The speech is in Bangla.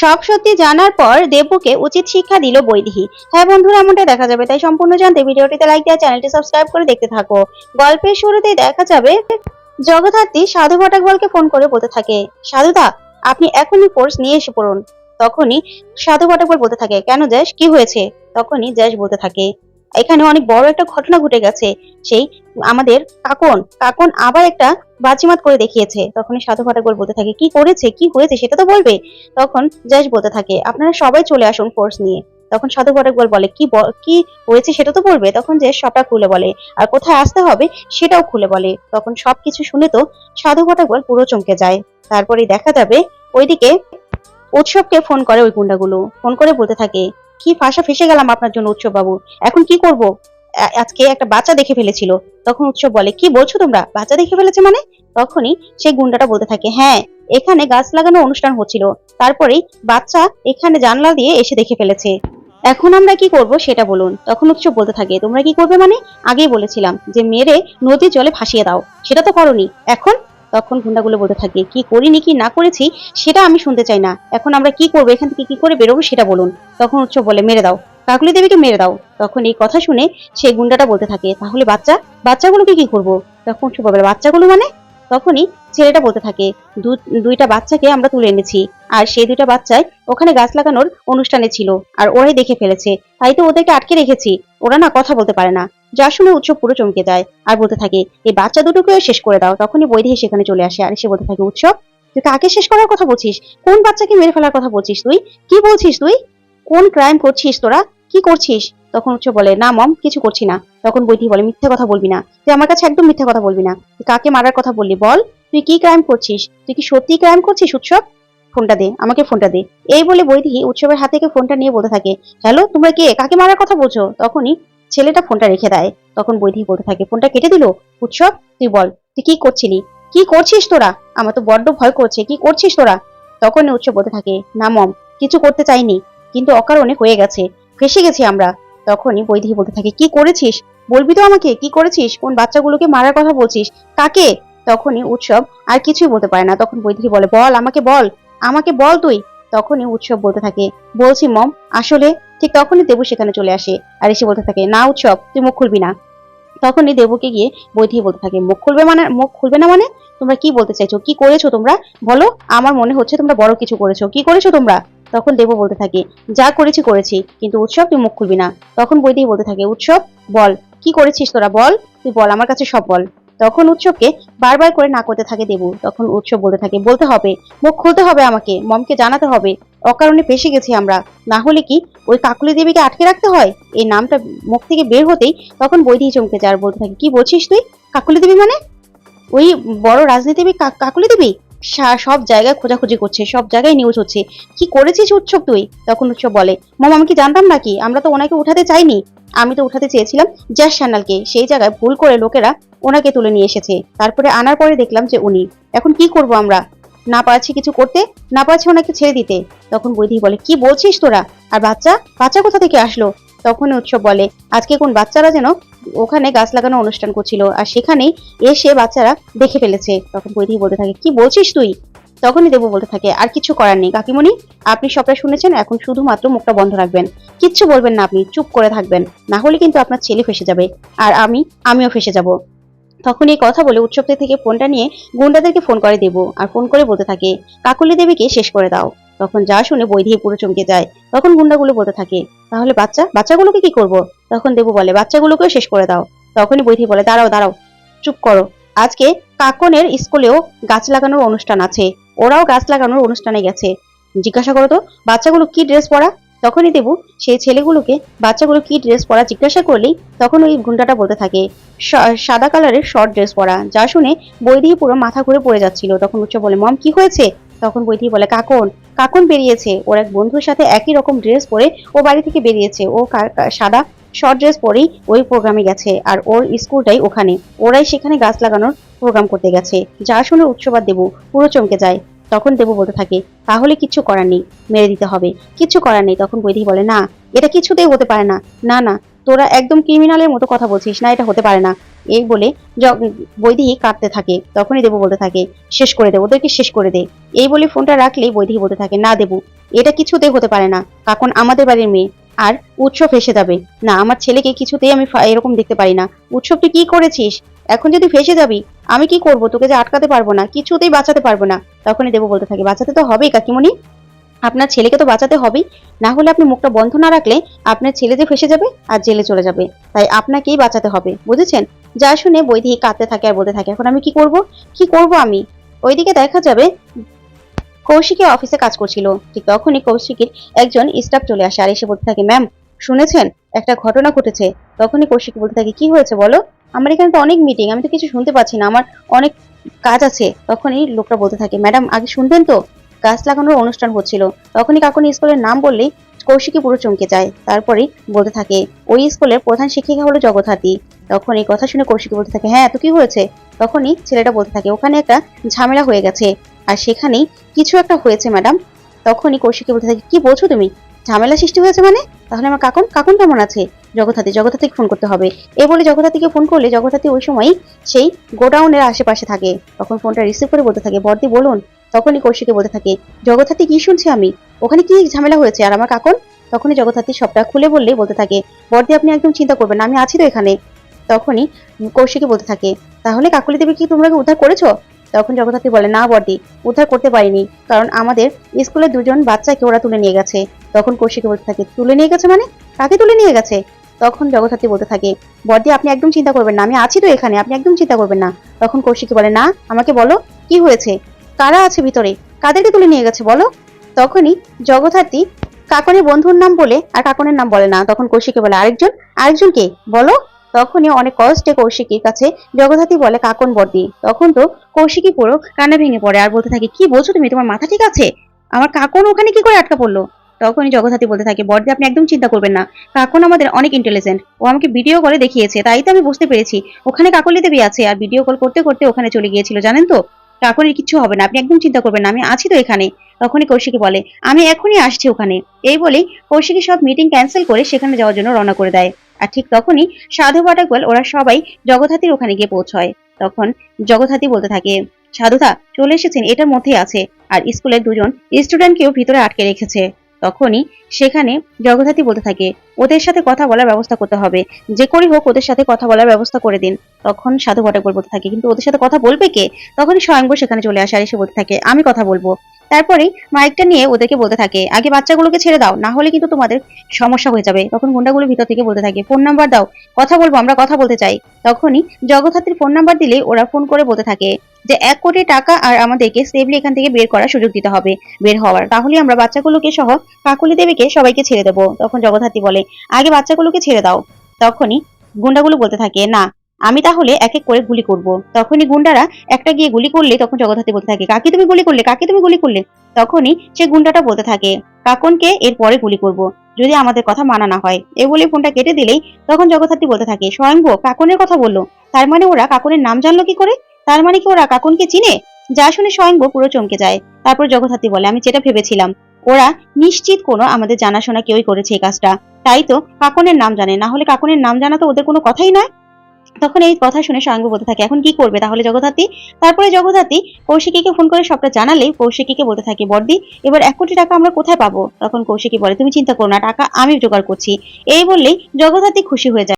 সব সত্যি জানার পর দেবুকে উচিত শিক্ষা দিল বৈদিহি। হ্যাঁ বন্ধুরা, এমনটা দেখা যাবে। তাই সম্পূর্ণ জানতে ভিডিওটিতে লাইক দেওয়া চ্যানেলটি সাবস্ক্রাইব করে দেখতে থাকো। গল্পের শুরুতেই দেখা যাবে, জগদ্ধাত্রী সাধু ভট্টাকবলকে ফোন করে বলতে থাকে সাধুদা আপনি এখনই কোর্স নিয়ে এসে পড়ুন। তখনই সাধু ভট্টাকবল বলতে থাকে, কেন জ্যাস কি হয়েছে? তখনই জ্যাস বলতে থাকে এখানে অনেক বড় একটা ঘটনা ঘটে গেছে। সেই আমাদের কাকন কাকন আবার একটা বাজিমাত করে দেখিয়েছে। তখন সাধু ভট্টাকবল বলতে থাকে, কি করেছে? কি হয়েছে? সেটা তো বলবে? তখন জ্যাস বলতে থাকে, আপনারা সবাই চলে আসুন ফোর্স নিয়ে। তখন সাধু ভট্টাকবল বলে, কি কি হয়েছে সেটা তো বলবে? তখন যে সবটা খুলে বলে, আর কোথায় আসতে হবে সেটাও খুলে বলে। তখন সবকিছু শুনে তো সাধু ভট্টাকবল পুরো চমকে যায়। তারপরে দেখা যাবে ওইদিকে উৎসবকে ফোন করে ওই গুন্ডাগুলো। ফোন করে বলতে থাকে কি ফাঁসা ফেসে গেলাম আপনার জন্য উৎসব বাবু এখন কি করব? আজকে একটা বাচ্চা দেখে ফেলেছিল। তখন উৎসব বলে, কি বলছো তোমরা? বাচ্চা দেখে ফেলেছে মানে? তখনই সেই গুন্ডাটা বলতে থাকে হ্যাঁ এখানে গাছ লাগানো অনুষ্ঠান হচ্ছিল। তারপরেই বাচ্চা এখানে জানলা দিয়ে এসে দেখে ফেলেছে। এখন আমরা কি করব সেটা বলুন। তখন উৎসব বলতে থাকে, তোমরা কি করবে মানে? আগেই বলেছিলাম যে, মেরে নদীর জলে ভাসিয়ে দাও। সেটা তো করনি। এখন তখন গুন্ডাগুলো বলতে থাকে, কি করিনি কি না করেছি সেটা আমি শুনতে চাই না। এখন আমরা কি করব, এখান থেকে কি করে বেরোবো সেটা বলুন। তখন উৎসব বলে, মেরে দাও। কাকলি দেবীকে মেরে দাও। তখন এই কথা শুনে সেই গুন্ডাটা বলতে থাকে, তাহলে বাচ্চা, বাচ্চাগুলোকে কি করব? তখন উৎসব বলে, বাচ্চাগুলো মানে? তখনই ছেলেটা বলতে থাকে দুইটা বাচ্চাকে আমরা তুলে এনেছি, আর সেই দুইটা বাচ্চাই ওখানে গাছ লাগানোর অনুষ্ঠানে ছিল, আর ওরাই দেখে ফেলেছে। তাই তো ওদেরকে আটকে রেখেছি। ওরা না কথা বলতে পারে না। যা শুনে উৎসব পুরো চমকে যায়। আর বলতে থাকে, এই বাচ্চা দুটোকেও শেষ করে দাও, তখনই বৈদেহী সেখানে চলে আসে। আর এসে বলতে থাকে, উৎসব, তুই কাকে শেষ করার কথা বলছিস? কোন বাচ্চাকে মেরে ফেলার কথা বলছিস তুই? কি বলছিস তুই? কোন ক্রাইম করছিস তোরা? কি করছিস? তখন উৎসব বলে, না মম, কিছু করছি না। তখন বৈদেহী বলে, মিথ্যে কথা বলবি না। তুই আমার কাছে একদম মিথ্যে কথা বলবি না। তুই কাকে মারার কথা বললি বল? তুই কি ক্রাইম করছিস? তুই কি সত্যি ক্রাইম করছিস উৎসব? ফোনটা দে, আমাকে ফোনটা দে। এই বলে বৈদেহী উৎসবের হাত ফোনটা নিয়ে বলতে থাকে, হ্যালো, তোমরা কে? কাকে মারার কথা বলছো? তখনই ছেলেটা ফোনটা রেখে দেয়। তখন বৈদেহী বলতে থাকে, ফোনটা কেটে দিল? উৎসব? তুই বল, তুই কি করছিলি? কি করছিস তোরা? আমার তো বড্ড ভয় করছে, কি করছিস তোরা? তখন উৎসব বলতে থাকে, না মম, কিছু করতে চাইনি, কিন্তু অকারণে হয়ে গেছে, ফেসে গেছি আমরা। তখনই বৈদেহী বলতে থাকে, কি করেছিস? বলবি তো আমাকে, কি করেছিস? কোন বাচ্চাগুলোকে মারার কথা বলছিস? কাকে? তখনই উৎসব আর কিছুই বলতে পারে না। তখন বৈদেহী বলে, বল, আমাকে বল আমাকে বল তুই। তখনই উৎসব বলতে থাকে। বলছি, মম, আসলে ঠিক তখনই দেবু সেখানে চলে আসে আর এসে বলতে থাকে, না উৎসব, তুই মুখ খুলবি না। তখনই দেবুকে গিয়ে বৈদেহী বলতে থাকে, মুখ খুলবে মানে মুখ খুলবে না মানে? তোমরা কি বলতে চাইছো? কি করেছ তোমরা? বলো, আমার মনে হচ্ছে তোমরা বড় কিছু করেছ। কি করেছ তোমরা? তখন দেবু বলতে থাকে, যা করেছি করেছি, কিন্তু উৎসব তুই মুখ খুলবি না। তখন বৈদেহী বলতে থাকে, উৎসব, বল, কি করেছিস তোরা? বল, তুই বল, আমার কাছে সব বল। তখন উৎসবকে বারবার করে না করতে থাকে দেবু। তখন উৎসব বলতে থাকে, বলতে হবে, মুখ খুলতে হবে আমাকে, মমকে জানাতে হবে। অকারণে ফেসে গেছি আমরা। না হলে কি ওই কাকুলি দেবীকে আটকে রাখতে হয়? এই নামটা মুখ থেকে বের হতেই তখন বৈধি চমকে যায় আর বলতে থাকে, কি বলছিস তুই? কাকুলি দেবী মানে? ওই বড় রাজনীতিবিদ কাকুলি দেবী? সব জায়গায় খোঁজাখুঁজি করছে, সব জায়গায় নিউজ হচ্ছে। কি করেছিস উৎসব তুই? তখন উৎসব বলে, মম, আমি কি জানতাম নাকি? আমরা তো ওনাকে উঠাতে চাইনি। আমি তো উঠাতে চেয়েছিলাম জ্যাস চ্যানেলকে সেই জায়গায় ভুল করে লোকেরা ওনাকে তুলে নিয়ে এসেছে। তারপরে আনার পরে দেখলাম যে উনি, এখন কি করব আমরা? না পারছি কিছু করতে, না পারছি ওনাকে ছেড়ে দিতে। তখন বৈদেহী বলে, কি বলছিস তোরা? আর বাচ্চা? বাচ্চা কোথা থেকে আসলো? তখন উৎসব বলে। আজকে কোন বাচ্চারা যেন ওখানে গাছ লাগানো অনুষ্ঠান করছিল আর সেখানেই এসে বাচ্চারা দেখে ফেলেছে। তখন বৈদেহী বলতে থাকে, কি বলছিস তুই? তখনই দেবু বলতে থাকে, আর কিছু করার নেই কাকিমণি, আপনি সবটা শুনেছেন, এখন শুধুমাত্র মুখটা বন্ধ রাখবেন। কিচ্ছু বলবেন না আপনি, চুপ করে থাকবেন। না হলে কিন্তু আপনার ছেলে ফেসে যাবে আর আমি, আমিও ফেসে যাব। তখন এই কথা বলে উৎসব থেকে ফোনটা নিয়ে গুন্ডাদেরকে ফোন করে দেবো আর ফোন করে বলতে থাকে, কাকুলি দেবীকে শেষ করে দাও। তখন যা শুনে বই দিয়ে পুরো চমকে যায়। তখন গুন্ডাগুলো বলতে থাকে, তাহলে বাচ্চা, বাচ্চাগুলোকে কি করব? তখন দেবু বলে, বাচ্চাগুলোকেও শেষ করে দাও। তখনই বৈধি বলে, দাঁড়াও দাঁড়াও, চুপ করো। আজকে কাকনের স্কুলেও গাছ লাগানোর অনুষ্ঠান আছে। ওরাও গাছ লাগানোর অনুষ্ঠানে গেছে। জিজ্ঞাসা করো তো, বাচ্চাগুলো কি ড্রেস পরা? তখনই দেবু সেই ছেলেগুলোকে বাচ্চাগুলো কি ড্রেস পরা জিজ্ঞাসা করলেই তখন ওই গুন্ডাটা বলতে থাকে সাদা কালারের শর্ট ড্রেস পরা, যা শুনে বৈদি পুরো মাথা ঘুরে পড়ে যাচ্ছিল। তখন উচ্চ বলে, মম, কি হয়েছে? তখন বৈদি বলে, কাকন কাকন বেরিয়েছে। ওর এক বন্ধুর সাথে একই রকম ড্রেস পরে ও বাড়ি থেকে বেরিয়েছে। ও সাদা শর্ট ড্রেস পরেই ওই প্রোগ্রামে গেছে আর ওর স্কুলটাই ওখানে। ওরাই সেখানে গাছ লাগানোর প্রোগ্রাম করতে গেছে। যা শুনে উৎসবাদ দেবু পুরো চমকে যায়। তখন দেবু বলতে থাকে, তাহলে কিচ্ছু করার নেই, মেরে দিতে হবে। কিচ্ছু করার নেই। তখন বৈদি বলে, না, এটা কিছুতেই হতে পারে না। না না, তোরা একদম ক্রিমিনালের মতো কথা বলছিস না, এটা হতে পারে না। এই বলে বৈদেহী কাঁদতে থাকে, তখনই দেবু বলতে থাকে, শেষ করে দে, ওদেরকে শেষ করে দে। এই বলে ফোনটা রাখলেই বৈদেহী বলতে থাকে, না দেবু, এটা কিছুতেই হতে পারে না, কাকন আমাদের বাড়ির মেয়ে, আর উৎসব ফেসে যাবে। না, আমার ছেলেকে কিছুতেই আমি এরকম দেখতে পারি না। উৎসব তুই কি করেছিস? এখন যদি ফেসে যাবি, আমি কি করব? তোকে যে আটকাতে পারব না, কিছুতেই বাঁচাতে পারব না। তখনই দেবো বলতে থাকে, বাঁচাতে তো হবেই কাকিমণি আপনার ছেলেকে তো বাঁচাতে হবেই। না হলে আপনি মুখটা বন্ধ না রাখলে আপনার ছেলে যে ফেসে যাবে আর জেলে চলে যাবে। তাই আপনাকেই বাঁচাতে হবে, বুঝেছেন? যা শুনে বৈদেহী কাঁদতে থাকে আর বলতে থাকে, এখন আমি কি করব? কি করব আমি? ওইদিকে দেখা যাবে কৌশিকী অফিসে কাজ করছিল। ঠিক তখনই কৌশিকের একজন স্টাফ চলে আসে আর এসে বলতে থাকে, ম্যাম, শুনেছেন? একটা ঘটনা ঘটেছে। তখনই কৌশিক বলতে থাকে, কি হয়েছে বলো? আমার এখানে তো অনেক মিটিং আমি তো কিছু শুনতে পাচ্ছি না, আমার অনেক কাজ আছে। তখনই লোকটা বলতে থাকে, ম্যাডাম, আগে শুনবেন তো? গাছ লাগানোর অনুষ্ঠান হচ্ছিল। তখনই কাকুনি স্কুলের নাম বললেই কৌশিকী পুরো চমকে যায়। তারপরে বলতে থাকে, ওই স্কুলের প্রধান শিক্ষিকা হলো জগৎহাতি তখন এই কথা শুনে কৌশিকী বলতে থাকে হ্যাঁ তো কি হয়েছে? তখনই ছেলেটা বলতে থাকে, ওখানে একটা ঝামেলা হয়ে গেছে। আর সেখানেই কিছু একটা হয়েছে, ম্যাডাম। তখনই কৌশিকী বলতে থাকে, কি বলছো তুমি? ঝামেলা সৃষ্টি হয়েছে মানে? তাহলে আমার কাকুন কাকুন কেমন আছে? জগৎহাতি জগৎহাতিকে ফোন করতে হবে। এ বলে জগৎহাতিকে ফোন করলে জগৎহাতি ওই সময় সেই গোডাউনের আশেপাশে থাকে। তখন ফোনটা রিসিভ করে বলতে থাকে, বর্দি, বলুন। তখনই কৌশিকে বলতে থাকে জগৎহাতি কি শুনছি আমি? ওখানে কি ঝামেলা হয়েছে আর আমার কাকুন? তখনই জগৎহাতি সবটা খুলে বললেই বলতে থাকে বর্দি আপনি একদম চিন্তা করবেন আমি আছি তো এখানে। তখনই কৌশিকে বলতে থাকে, তাহলে কাকুলি দেবী কি তোমরা উদ্ধার করেছ? তখন জগদ্ধাত্রী বলে, না বর্দি উদ্ধার করতে পারিনি, কারণ আমাদের স্কুলের দুজন বাচ্চাকে ওরা তুলে নিয়ে গেছে। তখন কৌশিকে বলতে থাকে, তুলে নিয়ে গেছে মানে? কাকে তুলে নিয়ে গেছে? তখন জগদ্ধাত্রী বলতে থাকে বর্দি আপনি একদম চিন্তা করবেন না, আমি আছি তো এখানে, আপনি একদম চিন্তা করবেন না। তখন কৌশিকে বলে, না, আমাকে বলো, কি হয়েছে? কারা আছে ভিতরে? কাদেরকে তুলে নিয়ে গেছে বলো? তখনই জগদ্ধাত্রী কাকনের বন্ধুর নাম বলে, আর কাকনের নাম বলে না, তখন কৌশিকে বলে, আরেকজন? আরেকজন কে? বলো? তখনই অনেক কষ্টে কৌশিকীর কাছে জগদ্ধাত্রী বলে, কাকন বর্দি তখন তো কৌশিকী পুরো কান্না ভেঙে পড়ে, আর বলতে থাকে, কি বলছো তুমি? তোমার মাথা ঠিক আছে? আমার কাকন ওখানে কি করে আটকা পড়ল? তখনই জগদ্ধাত্রী বলতে থাকে বর্দি আপনি একদম চিন্তা করবেন না। কাকন আমাদের অনেক ইন্টেলিজেন্ট ও আমাকে ভিডিও কলে দেখিয়েছে, তাই তো আমি বুঝতে পেরেছি। ওখানে কাকলি দেবী আছে, আর ভিডিও কল করতে করতে ওখানে চলে গিয়েছিল, জানেন তো? কাকনের কিছু হবে না, আপনি একদম চিন্তা করবেন না, আমি আছি তো এখানে। তখনই কৌশিকী বলে, আমি এখনই আসছি ওখানে। এই বলেই কৌশিকী সব মিটিং ক্যান্সেল করে সেখানে যাওয়ার জন্য রওনা করে দেয়। আর ঠিক তখনই সাধু পাটাকল ওরা সবাই জগৎহাতির ওখানে গিয়ে পৌঁছয়। তখন জগৎহাতি বলতে থাকে, সাধুদা, চলে এসেছেন, এটার মধ্যেই আছে। আর স্কুলের দুজন স্টুডেন্টকেও ভিতরে আটকে রেখেছে। তখনই সেখানে জগদ্ধাত্রী বলতে থাকে, ওদের সাথে কথা বলার ব্যবস্থা করতে হবে। যে করেই হোক ওদের সাথে কথা বলার ব্যবস্থা করে দিন। তখন সাধু ভট্টাকল বলতে থাকে, কিন্তু ওদের সাথে কথা বলবে কে? তখনই স্বয়ংবর সেখানে চলে আসে আর এসে বলতে থাকে, আমি কথা বলব। তারপরে মাইকটা নিয়ে ওদেরকে বলতে থাকে, আগে বাচ্চাগুলোকে ছেড়ে দাও, না হলে কিন্তু তোমাদের সমস্যা হয়ে যাবে। তখন গুন্ডাগুলো ভিতর থেকে বলতে থাকে, ফোন নাম্বার দাও, কথা বলব, আমরা কথা বলতে চাই। তখনই জগদ্ধাত্রীর ফোন নাম্বার দিলে ওরা ফোন করে বলতে থাকে যে এক কোটি টাকা আর আমাদেরকে সেফলি এখান থেকে বের করার সুযোগ দিতে হবে, বের হওয়ার। তাহলে আমরা বাচ্চাগুলোকে সহ কাকুলি দেবীকে সবাইকে ছেড়ে দেবো, তখন জগদ্ধাত্রী বলে। আগে বাচ্চাগুলোকে ছেড়ে দাও। তখনই গুন্ডাগুলো বলতে থাকে, না, আমি তাহলে এক এক করে গুলি করব। তখনই গুন্ডারা একটা গিয়ে গুলি করলে তখন জগদ্ধাত্রী বলতে থাকে, কাকে তুমি গুলি করলে? কাকে তুমি গুলি করলে? তখনই সে গুন্ডাটা বলতে থাকে, কাকনকে এরপরে গুলি করব, যদি আমাদের কথা মানা না হয়। এ বলে ফোনটা কেটে দিলেই তখন জগদ্ধাত্রী বলতে থাকে স্বয়ংভ কাকনের কথা বলল। তার মানে ওরা কাকনের নাম জানলো কি করে? তার মানে কি ওরা কাকুনকে চিনে? যা শুনে স্বয়ংভ পুরো চমকে যায়। তারপর জগদ্ধাত্রী বলে, আমি যেটা ভেবেছিলাম, ওরা নিশ্চিত কোনো আমাদের জানাশোনা কেউই করেছে এই কাজটা। তাই তো কাকনের নাম জানে, না হলে কাকনের নাম জানা তো ওদের কোনো কথাই নয়। তখন এই কথা শুনে স্বয়ংভ বলতে থাকে, এখন কি করবে তাহলে জগদ্ধাত্রী? তারপরে জগদ্ধাত্রী কৌশিকীকে ফোন করে সবটা জানালেই কৌশিকীকে বলতে থাকে, বর্দি, এবার এক কোটি টাকা আমরা কোথায় পাবো? তখন কৌশিকী বলে, তুমি চিন্তা করো না, টাকা আমি জোগাড় করছি। এই বললেই জগদ্ধাত্রী খুশি হয়ে যায়।